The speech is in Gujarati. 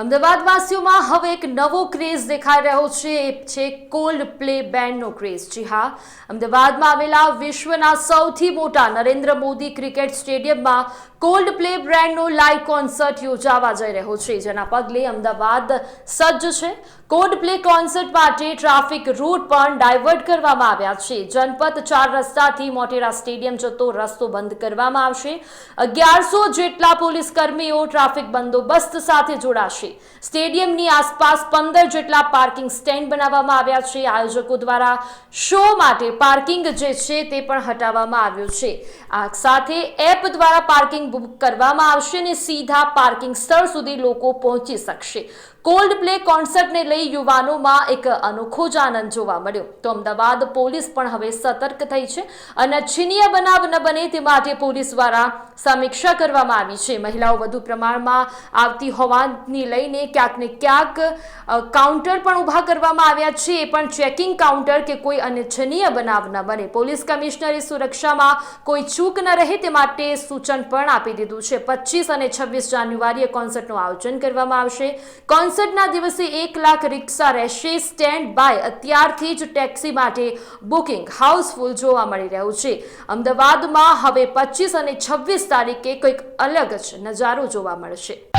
અમદાવાદ વાસીઓમાં હવે એક નવો ક્રેઝ દેખાઈ રહ્યો છે. એ છે કોલ્ડ પ્લે બેન્ડનો ક્રેઝ. જી હા, અમદાવાદમાં આવેલા વિશ્વના સૌથી મોટા નરેન્દ્ર મોદી ક્રિકેટ સ્ટેડિયમમાં કોલ્ડ પ્લે બ્રેન્ડનો લાઈવ કોન્સર્ટ યોજાવા જઈ રહ્યો છે. જેના પગલે અમદાવાદ સજ્જ છે. કોલ્ડ પ્લે કોન્સર્ટ માટે ટ્રાફિક રૂટ પણ ડાયવર્ટ કરવામાં આવ્યા છે. જનપથ ચાર રસ્તાથી મોટેરા સ્ટેડિયમ જતો રસ્તો બંધ કરવામાં આવશે. અગિયારસો જેટલા પોલીસ કર્મીઓ ટ્રાફિક બંદોબસ્ત સાથે જોડાશે. સ્ટેડિયમની આસપાસ પંદર જેટલા પાર્કિંગ સ્ટેન્ડ બનાવવામાં આવ્યા છે. આયોજકો દ્વારા શો માટે પાર્કિંગ જે છે તે પણ હટાવવામાં આવ્યું છે. આ સાથે એપ દ્વારા પાર્કિંગ બુક કરવામાં આવશે અને સીધા પાર્કિંગ સ્થળ સુધી લોકો પહોંચી શકશે. કોલ્ડ પ્લે કોન્સર્ટને લઈ યુવાનોમાં એક અનોખો જ આનંદ જોવા મળ્યો. તો અમદાવાદ પોલીસ પણ હવે સતર્ક થઈ છે. અને અનિચ્છનીય બનાવ ન બને તે માટે પોલીસ દ્વારા સમીક્ષા કરવામાં આવી છે. મહિલાઓ વધુ પ્રમાણમાં આવતી હોવાની લઈને ક્યાંક ને ક્યાંક કાઉન્ટર પણ ઊભા કરવામાં આવ્યા છે. એ પણ ચેકિંગ કાઉન્ટર કે કોઈ અનિચ્છનીય બનાવ ન બને. પોલીસ કમિશનરે સુરક્ષામાં કોઈ ચૂક ન રહે તે માટે સૂચન પણ આપી દીધું છે. પચીસ અને છવ્વીસ જાન્યુઆરીએ કોન્સર્ટનું આયોજન કરવામાં આવશે. કોન્સર્ટના દિવસે એક લાખ રિક્ષા રહેશે. Stand by. અત્યારથી જ ટેક્સી માટે બુકિંગ હાઉસફુલ જોવા મળી રહ્યું છે. અમદાવાદમાં હવે પચીસ અને છવ્વીસ તારીખે કંઈક અલગ જ નજારો જોવા મળશે.